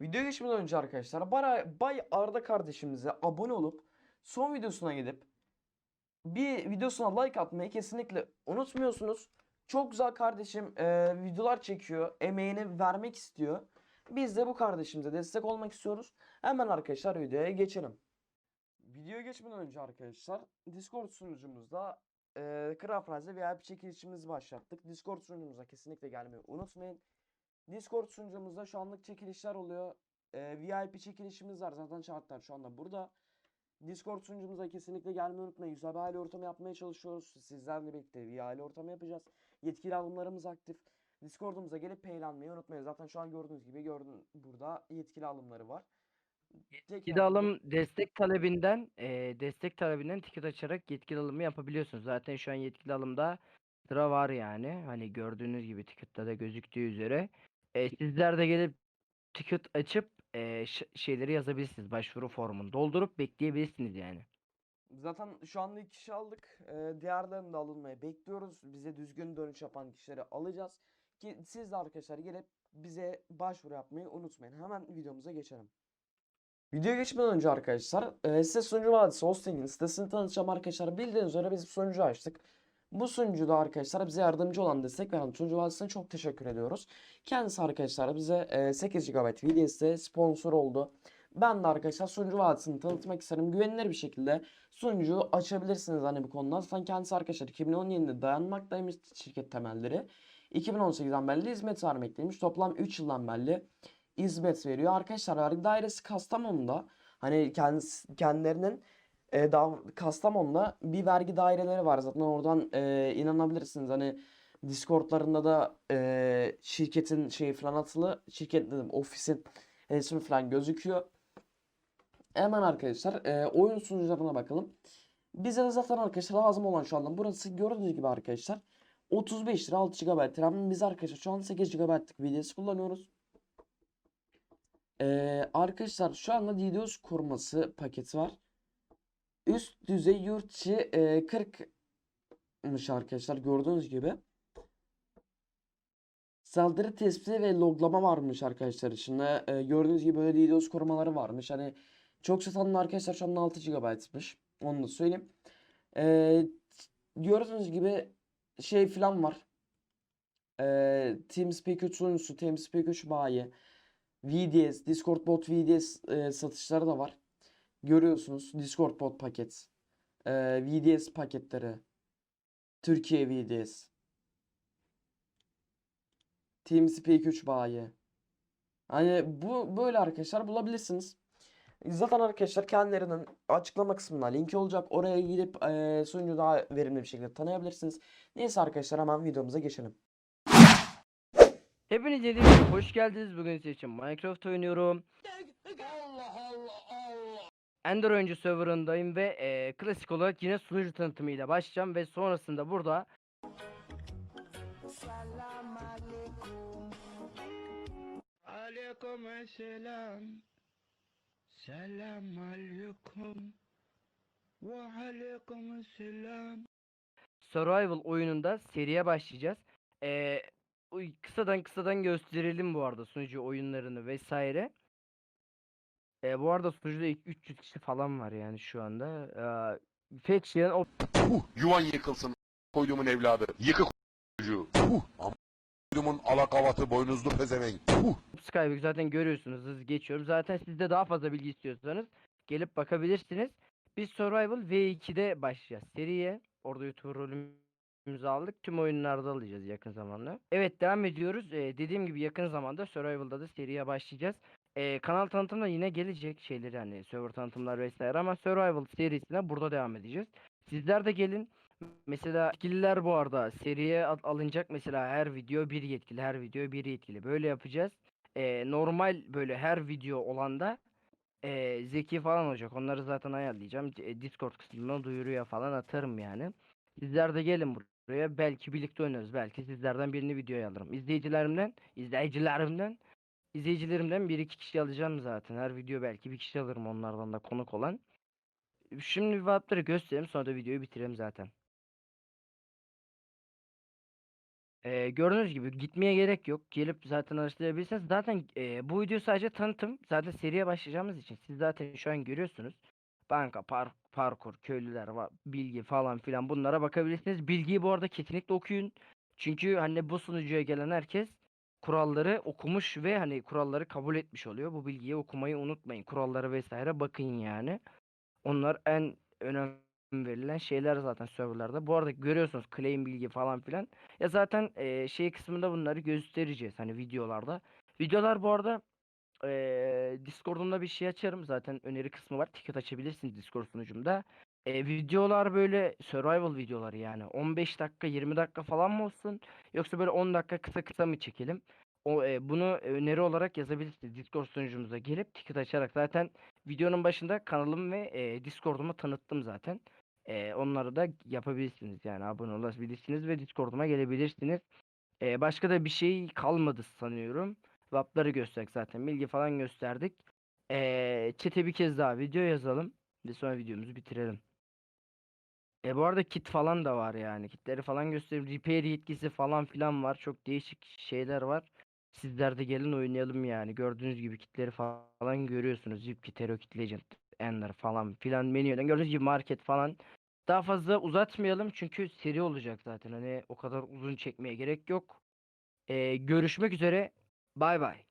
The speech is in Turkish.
Video geçmeden önce arkadaşlar Bara, Bay Arda kardeşimize abone olup son videosuna gidip bir videosuna like atmayı kesinlikle unutmuyorsunuz. Çok güzel kardeşim e, videolar çekiyor. Emeğini vermek istiyor. Biz de bu kardeşimize destek olmak istiyoruz. Hemen arkadaşlar videoya geçelim. Videoya geçmeden önce arkadaşlar Discord sunucumuzda e, Kral Frenzy VIP çekilişimizi başlattık. Discord sunucumuza kesinlikle gelmeyi unutmayın. Discord sunucumuzda şu anlık çekilişler oluyor. Ee, VIP çekilişimiz var. Zaten şartlar şu anda burada. Discord sunucumuza kesinlikle gelmeyi unutmayın. Güzel bir aile ortamı yapmaya çalışıyoruz. Sizlerle birlikte bir aile ortamı yapacağız. Yetkili alımlarımız aktif. Discord'umuza gelip paylanmayı unutmayın. Zaten şu an gördüğünüz gibi gördün burada yetkili alımları var. Yetkili alım destek talebinden e, destek talebinden ticket açarak yetkili alımı yapabiliyorsunuz. Zaten şu an yetkili alımda sıra var yani. Hani gördüğünüz gibi ticket'ta da gözüktüğü üzere. E, sizler de gelip ticket açıp e, şeyleri yazabilirsiniz. Başvuru formunu doldurup bekleyebilirsiniz yani. Zaten şu anda iki kişi aldık. Ee, diğerlerini de alınmayı bekliyoruz. Bize düzgün dönüş yapan kişileri alacağız. Ki siz de arkadaşlar gelip bize başvuru yapmayı unutmayın. Hemen videomuza geçelim. Videoya geçmeden önce arkadaşlar e, size Sunucu Vadisi Hosting'in sitesini tanıtacağım arkadaşlar. Bildiğiniz üzere biz sunucu açtık. Bu sunucuda arkadaşlar bize yardımcı olan destek veren Sunucu Vadisi'ne çok teşekkür ediyoruz. Kendisi arkadaşlar bize e, 8 GB VDS'de sponsor oldu. Ben de arkadaşlar Sunucu Vadisi'ni tanıtmak isterim. Güvenilir bir şekilde sunucu açabilirsiniz hani bu konuda. Zaten kendisi arkadaşlar 2017'de dayanmaktaymış şirket temelleri. 2018'den beri hizmet vermekteymiş. Toplam 3 yıldan beri hizmet veriyor. Arkadaşlar vergi dairesi Kastamonu'da. Hani kendisi, kendilerinin e, daha Kastamonu'da bir vergi daireleri var. Zaten oradan e, inanabilirsiniz. Hani Discord'larında da e, şirketin şeyi falan atılı. Şirket dedim ofisin resmi falan gözüküyor. Hemen arkadaşlar e, oyun sunucularına bakalım. Bize de zaten arkadaşlar lazım olan şu anda burası gördüğünüz gibi arkadaşlar 35 lira 6 GB RAM. Biz arkadaşlar şu an 8 GB'lık VDS kullanıyoruz. Ee, arkadaşlar şu anda DDoS koruması paketi var. Üst düzey yurt içi e, 40'mış arkadaşlar gördüğünüz gibi. Saldırı tespiti ve loglama varmış arkadaşlar içinde. Ee, gördüğünüz gibi böyle DDoS korumaları varmış. Hani çok satanın arkadaşlar şu anda 6 GB'mış. Onu da söyleyeyim. Ee, gördüğünüz gibi şey falan var. Ee, TeamSpeak 3 sunucusu, TeamSpeak 3 bayi. VDS, Discord bot VDS e, satışları da var. Görüyorsunuz Discord bot paket. E, VDS paketleri. Türkiye VDS. TeamSpeak 3 bayi. Hani bu böyle arkadaşlar bulabilirsiniz. Zaten arkadaşlar kendilerinin açıklama kısmında linki olacak. Oraya gidip e, sunucu daha verimli bir şekilde tanıyabilirsiniz. Neyse arkadaşlar hemen videomuza geçelim. Hepiniz dediğim gibi hoş geldiniz. Bugün sizin için Minecraft oynuyorum. Ender oyuncu serverındayım ve e, klasik olarak yine sunucu tanıtımıyla başlayacağım ve sonrasında burada Aleyküm selam. Selam aleyküm. Ve aleyküm selam. Survival oyununda seriye başlayacağız. Ee, kısadan kısadan gösterelim bu arada sunucu oyunlarını vesaire. Ee, bu arada sunucuda ilk 300 kişi falan var yani şu anda. Ee, Faction of Puh, yuvan yıkılsın koyduğumun evladı. Yıkık çocuğu. Puh, ama koyduğumun alakavatı boynuzlu pezevenk. Puh. Skyblock zaten görüyorsunuz hızlı geçiyorum. Zaten sizde daha fazla bilgi istiyorsanız gelip bakabilirsiniz. Biz Survival V2'de başlayacağız seriye. Orada YouTube rolümüzü aldık. Tüm oyunlarda alacağız yakın zamanda. Evet devam ediyoruz. Ee, dediğim gibi yakın zamanda Survival'da da seriye başlayacağız. Ee, kanal tanıtımda yine gelecek şeyleri hani server tanıtımlar vesaire ama Survival serisine burada devam edeceğiz. Sizler de gelin. Mesela yetkililer bu arada seriye al- alınacak mesela her video bir yetkili, her video bir yetkili. Böyle yapacağız. Ee, normal böyle her video olanda ee, Zeki falan olacak. Onları zaten ayarlayacağım. C- Discord kısmına duyuruya falan atarım yani. Sizler de gelin buraya. Belki birlikte oynarız. Belki sizlerden birini videoya alırım. İzleyicilerimden, izleyicilerimden, izleyicilerimden bir iki kişi alacağım zaten. Her video belki bir kişi alırım onlardan da konuk olan. Şimdi cevapları göstereyim sonra da videoyu bitireyim zaten. Ee, gördüğünüz gibi gitmeye gerek yok. Gelip zaten araştırabilirsiniz. Zaten e, bu video sadece tanıtım. Zaten seriye başlayacağımız için siz zaten şu an görüyorsunuz. Banka, par parkur, köylüler, bilgi falan filan bunlara bakabilirsiniz. Bilgiyi bu arada kesinlikle okuyun. Çünkü hani bu sunucuya gelen herkes kuralları okumuş ve hani kuralları kabul etmiş oluyor. Bu bilgiyi okumayı unutmayın. Kurallara vesaire bakın yani. Onlar en önem verilen şeyler zaten serverlarda. Bu arada görüyorsunuz claim bilgi falan filan. Ya zaten eee, şey kısmında bunları göstereceğiz hani videolarda. Videolar bu arada eee Discord'umda bir şey açarım. Zaten öneri kısmı var. Ticket açabilirsiniz Discord sunucumda. Eee, videolar böyle survival videoları yani. 15 dakika 20 dakika falan mı olsun? Yoksa böyle 10 dakika kısa kısa mı çekelim? O eee, bunu öneri olarak yazabilirsiniz. Discord sunucumuza gelip ticket açarak zaten videonun başında kanalımı ve eee, Discord'umu tanıttım zaten. Eee, onları da yapabilirsiniz yani abone olabilirsiniz ve Discord'uma gelebilirsiniz. Eee, başka da bir şey kalmadı sanıyorum. Vapları gösterdik zaten. Bilgi falan gösterdik. Eee chat'e bir kez daha video yazalım ve sonra videomuzu bitirelim. E bu arada kit falan da var yani. Kitleri falan göstereyim. Repair yetkisi falan filan var. Çok değişik şeyler var. Sizler de gelin oynayalım yani. Gördüğünüz gibi kitleri falan görüyorsunuz. Zip kit, Hero kit, Legend, Ender falan filan menüden. Gördüğünüz gibi market falan. Daha fazla uzatmayalım çünkü seri olacak zaten. Hani o kadar uzun çekmeye gerek yok. Ee, görüşmek üzere. Bay bay.